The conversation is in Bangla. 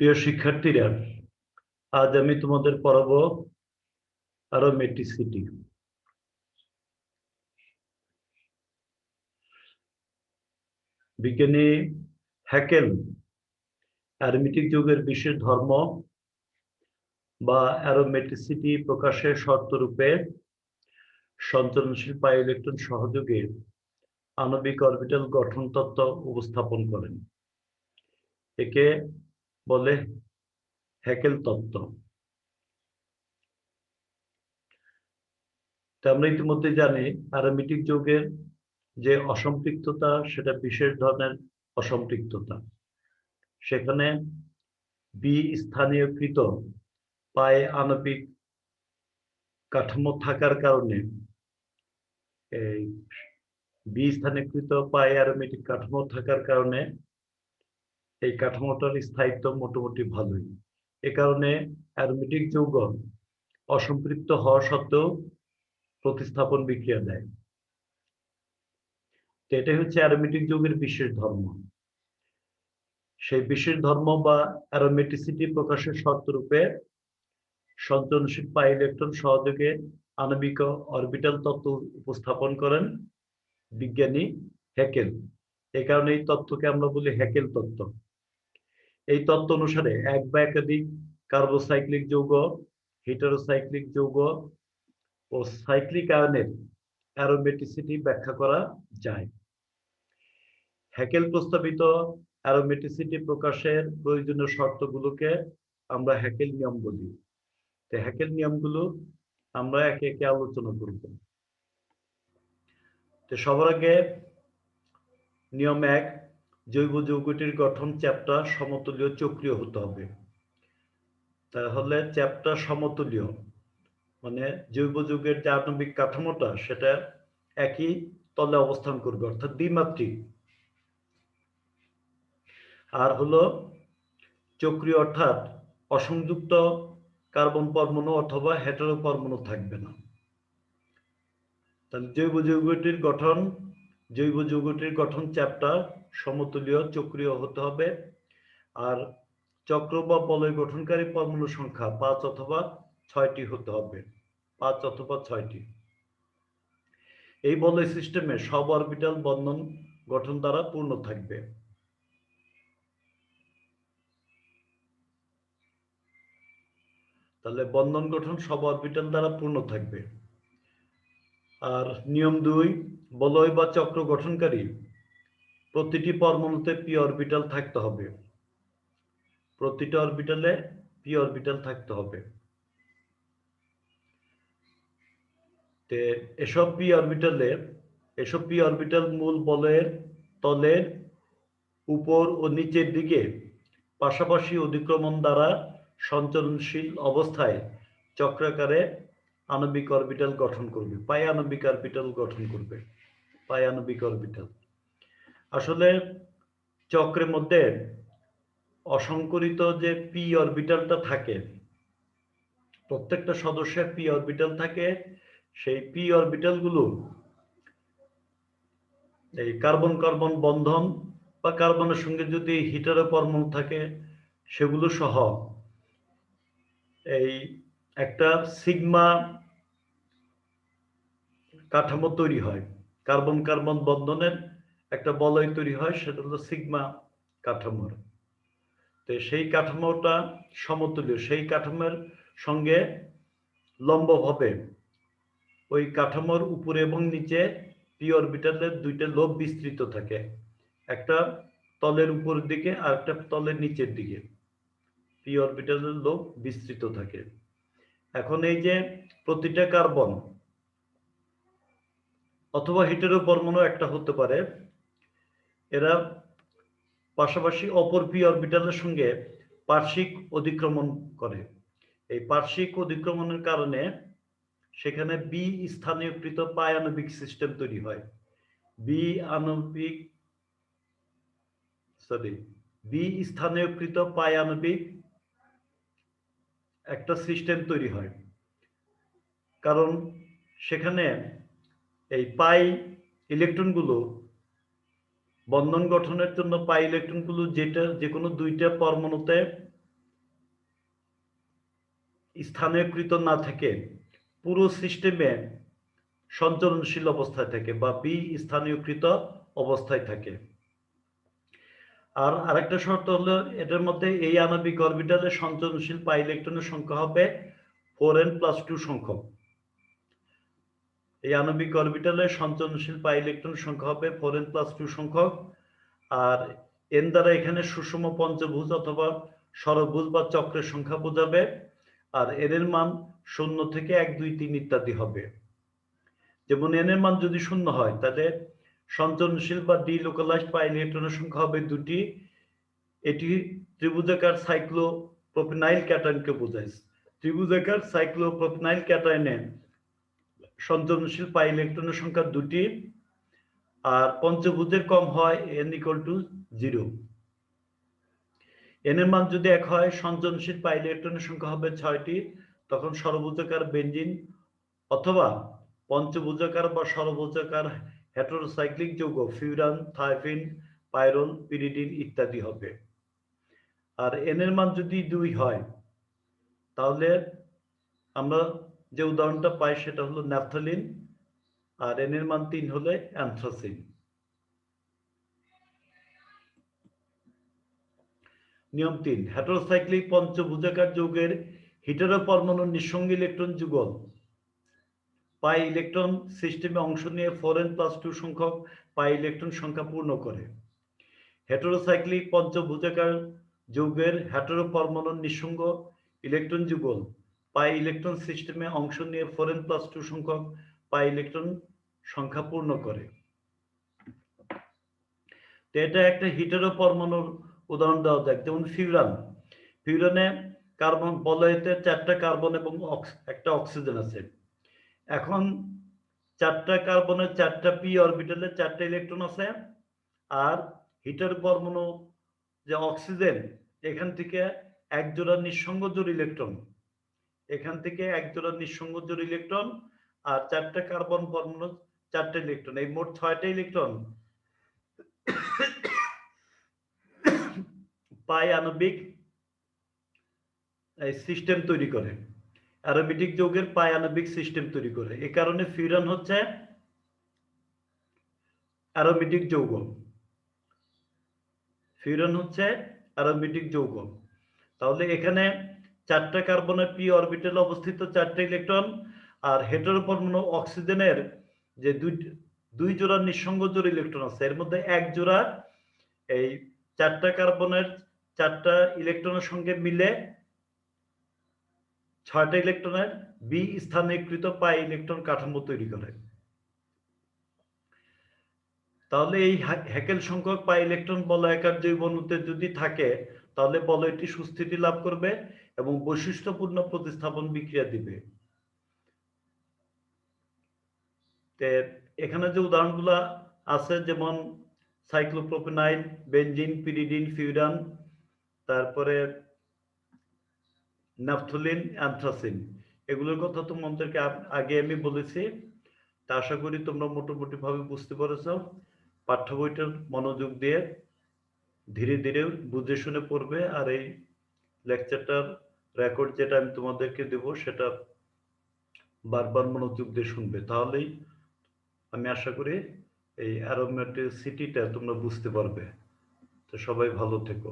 প্রিয় শিক্ষার্থীরা, আজ আমি তোমাদের পড়াবো আরও মেট্রিসিটি বিজ্ঞানী হ্যাকেল অ্যারমিটিক যুগের বিশেষ ধর্ম বা অ্যারোমেট্রিসিটি প্রকাশের শর্ত রূপে সঞ্চালনশীল পাই ইলেকট্রন সহযোগে আণবিক অরবিটাল গঠন তত্ত্ব উপস্থাপন করেন। একে বলে হ্যাকেল তত্ত্ব। আমরা ইতিমধ্যে জানি অ্যারোমেটিক যৌগের যে অসম্পৃক্ততা, সেটা বিশেষ ধরনের অসম্পৃক্ততা। সেখানে বি স্থানীয়কৃত পায়ে আণবিক কাঠামো থাকার কারণে, এই বি স্থানীয়কৃত পায়ে অ্যারোমেটিক কাঠামো থাকার কারণে এই কাঠামোটার স্থায়িত্ব মোটামুটি ভালোই। এ কারণে অ্যারোমেটিক যৌগ অসম্পৃক্ত হওয়া সত্ত্বেও প্রতিস্থাপন বিক্রিয়া দেয়। তো এটাই হচ্ছে অ্যারোমেটিক যৌগের বিশেষ ধর্ম। সেই বিশেষ ধর্ম বা অ্যারোমেটিসিটি প্রকাশের শর্ত রূপে সঞ্চরণশীল পাই ইলেকট্রন সহযোগে আণবিক অরবিটাল তত্ত্ব উপস্থাপন করেন বিজ্ঞানী হ্যাকেল এই কারণে এই তত্ত্বকে আমরা বলি হ্যাকেল তত্ত্ব। এই তত্ত্ব অনুসারে এক বা একাধিক কার্বোসাইক্লিক যৌগ, হিটারোসাইক্লিক যৌগ ও সাইক্লিক আয়নের অ্যারোমেটিসিটি ব্যাখ্যা করা যায়। হ্যাকেল প্রস্তাবিত অ্যারোমেটিসিটি প্রকাশের প্রয়োজনীয় শর্তগুলোকে আমরা হ্যাকেল নিয়ম বলি। তো হ্যাকেল নিয়মগুলো আমরা একে একে আলোচনা করব। তো সবার আগে নিয়ম এক জৈব যৌগটির গঠন চ্যাপ্টা সমতুল্য চক্রীয় হতে হবে। তাহলে চ্যাপ্টা সমতুল্য মানে জৈব যৌগের যে আণবিক কাঠামোটা, সেটা একই তলে অবস্থান করবে, অর্থাৎ দ্বিমাত্রিক। আর হলো চক্রীয় অর্থাৎ অসংযুক্ত কার্বন পরমাণু অথবা হেটারো পরমাণু থাকবে না। তাহলে জৈব যৌগটির গঠন, জৈব যৌগটির গঠন চ্যাপ্টার সমতুল্য চক্রীয় হতে হবে। আর চক্র বা বলয় গঠনকারী পরমাণু সংখ্যা পাঁচ অথবা ছয়টি হতে হবে। পাঁচ অথবা ছয়টি। এই বলয় সিস্টেমে সব অরবিটাল বন্ধন গঠন দ্বারা পূর্ণ থাকবে। তাহলে বন্ধন গঠন সব অরবিটাল দ্বারা পূর্ণ থাকবে। আর নিয়ম দুই, বলয় বা চক্র গঠনকারী প্রতিটি পরমাণুতে পি অরবিটাল থাকতে হবে। প্রতিটি অরবিটালে পি অরবিটাল থাকতে হবে। তে এসব পি অরবিটালে এসব পি অরবিটাল মূল বলয়ের তলের উপর ও নিচের দিকে পাশাপাশি অধিক্রমণ দ্বারা সঞ্চরণশীল অবস্থায় চক্রাকারে আণবিক অরবিটাল গঠন করবে। পাই আণবিক অরবিটাল গঠন করবে। পাই আণবিক অরবিটাল আসলে চক্রের মধ্যে অসংকরিত যে পি অরবিটালটা থাকে, প্রত্যেকটা সদস্যের পি অরবিটাল থাকে, সেই পি অরবিটালগুলো এই কার্বন কার্বন বন্ধন বা কার্বনের সঙ্গে যদি হিটারের পরমাণু থাকে, সেগুলো সহ এই একটা সিগমা কাঠামো তৈরি হয় কার্বন কার্বন বন্ধনের একটা বলয় তৈরি হয়, সেটা হলো সিগমা কাঠামোর। তো সেই কাঠামোটা সমতুল্য, সেই কাঠামোর সঙ্গে লম্বভাবে ওই কাঠামোর উপরে এবং নিচে পি অরবিটালের দুইটা লোভ বিস্তৃত থাকে, একটা তলের উপরের দিকে আর একটা তলের নিচের দিকে। পি অরবিটালের লোভ বিস্তৃত থাকে। এখন এই যে প্রতিটা কার্বন, অথবা হিটেরও পরমাণু একটা হতে পারে এরা পাশাপাশি অপর পি অরবিটালের সঙ্গে পার্শ্বিক অধিক্রমণ করে। এই পার্শ্বিক অধিক্রমণের কারণে সেখানে বি স্থানীয়কৃত পায়ানবিক সিস্টেম তৈরি হয়। বি আণবিক সরি বি স্থানীয়কৃত পায়ানবিক একটা সিস্টেম তৈরি হয়। কারণ সেখানে এই পাই ইলেকট্রনগুলো বন্ধন গঠনের জন্য পাই ইলেকট্রনগুলো যেটা যে কোনো দুইটা পরমাণুতে স্থানীয়কৃত না থাকে পুরো সিস্টেমে সঞ্চরণশীল অবস্থায় থাকে বা বি স্থানীয়কৃত অবস্থায় থাকে। আর আরেকটা শর্ত হলো এটার মধ্যে এই আণবিক অরবিটালে সঞ্চরণশীল পাই ইলেকট্রনের সংখ্যা হবে ফোর এন প্লাস টু সংখ্যক। এই আণবিক অরবিটালে সঞ্চরণশীল পাই ইলেকট্রন সংখ্যা হবে ফোর এন প্লাস টু সংখ্যক। আর এন দ্বারা এখানে সুষম পঞ্চভুজ অথবা ষড়ভুজ বা চক্রের সংখ্যা বোঝাবে। আর এন এর মান শূন্য থেকে এক, দুই, তিন ইত্যাদি হবে। যেমন এন এর মান যদি শূন্য হয়, তাহলে সঞ্চরণশীল বা ডি লোকালাইজড পাই ইলেকট্রনের সংখ্যা হবে দুটি। এটি ত্রিভুজাকার সাইক্লো প্রোপিনাইল ক্যাটায়নকে বোঝায়। ত্রিভুজাকার সাইক্লো প্রোপিনাইল ক্যাটায়নে সঞ্চরণশীল পাই ইলেকট্রনের সংখ্যা দুটি, আর পঞ্চভুজের কম হয় N equal to zero N এর মান যদি এক হয় সঞ্চরণশীল পাই ইলেকট্রনের সংখ্যা হবে ছয়টি, তখন সর্বোচ্চকার বেঞ্জিন অথবা পঞ্চভুজাকার বা সর্বোচ্চকার হেটেরোসাইক্লিক যৌগ ফিউরান থাইফিন পাইরল পিরিডিন ইত্যাদি হবে। আর এন এর মান যদি দুই হয়, তাহলে আমরা যে উদাহরণটা পাই সেটা হলো ন্যাপথলিন আর এন এর মান তিন হলে অ্যান্থ্রাসিন। নিয়ম তিন হেটেরোসাইক্লিক পঞ্চভুজাকার যৌগের হিটারো পরমাণুর নিঃসঙ্গী ইলেকট্রন যুগল। পাই ইলেকট্রন সিস্টেমে অংশ নিয়ে ফোর এন প্লাস টু সংখ্যক পাই ইলেকট্রন সংখ্যা পূর্ণ করে। হেটেরোসাইক্লিক পঞ্চভুজাকার যৌগের হেটেরো পরমাণুর নিঃসঙ্গ ইলেকট্রন যুগল। পাই ইলেকট্রন সিস্টেমে অংশ নিয়ে ফোর এন প্লাস টু সংখ্যক পাই ইলেকট্রন সংখ্যা পূর্ণ করে। তো এটা একটা হিটারো পরমাণুর উদাহরণ দেওয়া যাক। যেমন ফিউরান। ফিউরানে কার্বন, বলয়েতে চারটা কার্বন এবং একটা অক্সিজেন আছে। এখন চারটা কার্বনের চারটা পি অরবিটালে চারটা ইলেকট্রন আছে আর হিটার পরমাণু যে অক্সিজেন, এখান থেকে এক জোড়া নিঃসঙ্গ জোড় ইলেকট্রন এখান থেকে এক জোড়া নিঃসঙ্গ জোড় ইলেকট্রন আর চারটা কার্বন পরমাণু চারটা ইলেকট্রন এই মোট ছয়টা ইলেকট্রন পাই আণবিক সিস্টেম তৈরি করে। অ্যারোমেটিক যৌগের পাই আণবিক সিস্টেম তৈরি করে। এ কারণে ফিউরান হচ্ছে অ্যারোমেটিক যৌগ। ফিউরান হচ্ছে অ্যারোমেটিক যৌগ। তাহলে এখানে চারটা কার্বনের পি অরবিটালে অবস্থিত চারটে ইলেকট্রন আর হেটেরো পরমাণু অক্সিজেনের যে দুই দুই জোড়া নিঃসঙ্গ জোড় ইলেকট্রন আছে, এর মধ্যে এক জোড়া এই চারটা কার্বনের চারটা ইলেকট্রনের সঙ্গে মিলে ছয়টা ইলেকট্রনের বি স্থানীয়কৃত পাই ইলেকট্রন কাঠামো তৈরি করে। তাহলে এই হ্যাকেল সংখ্যক পাই ইলেকট্রন বলয়াকার জৈব অণুতে যদি থাকে তাহলে বলয়টি সুস্থিতি লাভ করবে এবং বৈশিষ্ট্যপূর্ণ প্রতিস্থাপন বিক্রিয়া দিবে। এখানে যে উদাহরণগুলো আছে, যেমন সাইক্লোপ্রোপেনাইল বেঞ্জিন পিরিডিন ফিউরান তারপরে ন্যাপথলিন অ্যান্থ্রাসিন এগুলোর কথা তোমাদেরকে আগে আমি বলেছি। তা আশা করি তোমরা মোটামুটি ভাবে বুঝতে পেরেছ পাঠ্য বইটার মনোযোগ দিয়ে। ধীরে ধীরে বুঝে শুনে পড়বে আর এই লেকচারটার রেকর্ড যেটা আমি তোমাদেরকে দেব সেটা বারবার মনোযোগ দিয়ে শুনবে। তাহলেই আমি আশা করি এই অ্যারোমেটিসিটিটা তোমরা বুঝতে পারবে। তো সবাই ভালো থেকো।